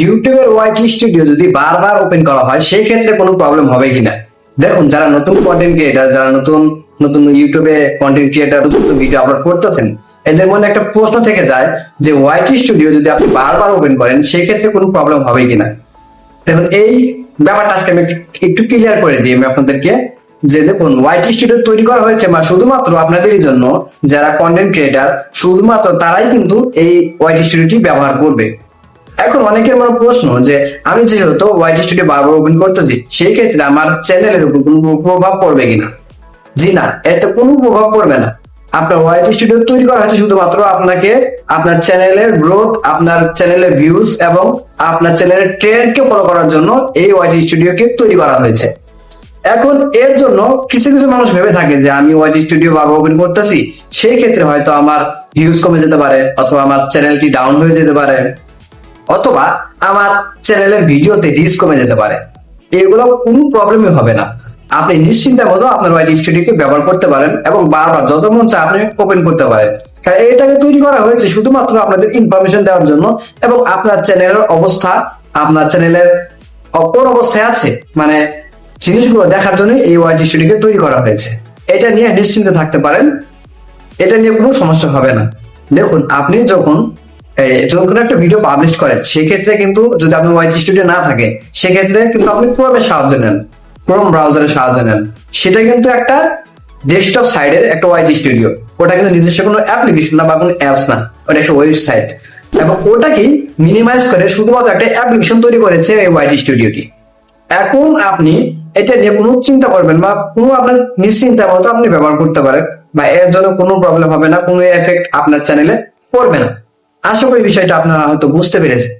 ইউটিউবের YT studio যদি বারবার ওপেন করা হয়, সেই ক্ষেত্রে কোনো প্রবলেম হবে কিনা? দেখুন, যারা নতুন কন্টেন্ট ক্রিয়েটার যারা নতুন নতুন ইউটিউবে কন্টেন্ট ক্রিয়েটার নতুন ভিডিও আপলোড করতেছেন, এদের মনে একটা প্রশ্ন থেকে যায় যে ওয়াইটি স্টুডিও যদি আপনি বারবার ওপেন করেন, সেই ক্ষেত্রে কোনো প্রবলেম হবে কিনা? দেখুন, এই ব্যাপারটা আজকে আমি একটু- ক্লিয়ার করে দিই আমি আপনাদেরকে যে দেখুন ওয়াইটি স্টুডিও তৈরি করা হয়েছে বা শুধুমাত্র আপনাদেরই জন্য যারা কন্টেন্ট ক্রিয়েটার শুধুমাত্র তারাই কিন্তু এই ওয়াইটি স্টুডিওটি ব্যবহার করবে। এখন অনেকের মনে প্রশ্ন যে, আমি যেহেতু ওয়াইটি স্টুডিও বারবার ওপেন করতেছি, সেই ক্ষেত্রে আমার চ্যানেলের উপর কোনো প্রভাব পড়বে কিনা? জি না, এতে কোনো প্রভাব পড়বে না। আপনার ওয়াইটি স্টুডিও তৈরি করা হয়েছে শুধুমাত্র আপনাকে আপনার চ্যানেলের গ্রোথ আপনার চ্যানেলের ভিউজ এবং আপনার চ্যানেলের ট্রেন্ডকে ফলো করার জন্য এই ওয়াইটি স্টুডিওকে তৈরি করা হয়েছে। এখন এর জন্য কিছু কিছু মানুষ ভেবে থাকে যে, আমি ওয়াইটি স্টুডিও বারবার ওপেন করতেছি, সেই ক্ষেত্রে হয়তো আমার ভিউজ কমে যেতে পারে, অথবা আমার চ্যানেলটি ডাউন হয়ে যেতে পারে। অথবা আমার চ্যানেলের ভিডিওতে রিচ কমে যেতে পারে। এগুলো কোনো প্রবলেমই হবে না। আপনি নিশ্চিন্তের মতো আপনার ওয়াইটি স্টুডিওকে ব্যবহার করতে পারেন এবং বারবার যত মন চায় আপনি ওপেন করতে পারেন। এটাকে তৈরি করা হয়েছে শুধুমাত্র আপনাদের ইনফরমেশন দেওয়ার জন্য এবং আপনার চ্যানেলের অবস্থা, আপনার চ্যানেলের অপর অবস্থায় আছে। মানে জিনিসগুলো দেখার জন্য এই ওয়াইটি স্টুডিওকে তৈরি করা হয়েছে। এটা নিয়ে নিশ্চিন্তে থাকতে পারেন। এটা নিয়ে কোনো সমস্যা হবে না। দেখুন, আপনি যখন যখন কোনো একটা ভিডিও পাবলিশ করেন, সেক্ষেত্রে কিন্তু যদি ওয়াইটি স্টুডিও না থাকে, সেক্ষেত্রে কিন্তু আপনি ক্রোমের সাহায্য নেন। ক্রোম ব্রাউজারের সাহায্য নেন। সেটা কিন্তু একটা ডেস্কটপ সাইডের একটা ওয়াইটি স্টুডিও ওটা কিন্তু নিজস্ব কোনো অ্যাপ্লিকেশন না বা কোনো অ্যাপস না। ওটা একটা ওয়েবসাইট এবং ওটাকে মিনিমাইজ করে শুধুমাত্র একটা অ্যাপ্লিকেশন তৈরি করেছে এই ওয়াইটি স্টুডিওটি এখন আপনি এটা নিয়ে কোনো চিন্তা করবেন বা কোনো আপনার নিশ্চিন্তার মতো আপনি ব্যবহার করতে পারেন বা এর জন্য কোনো প্রবলেম হবে না, কোনো এফেক্ট আপনার চ্যানেলে পড়বে না। আশা করি বিষয়টা আপনারা হয়তো বুঝতে পেরেছেন।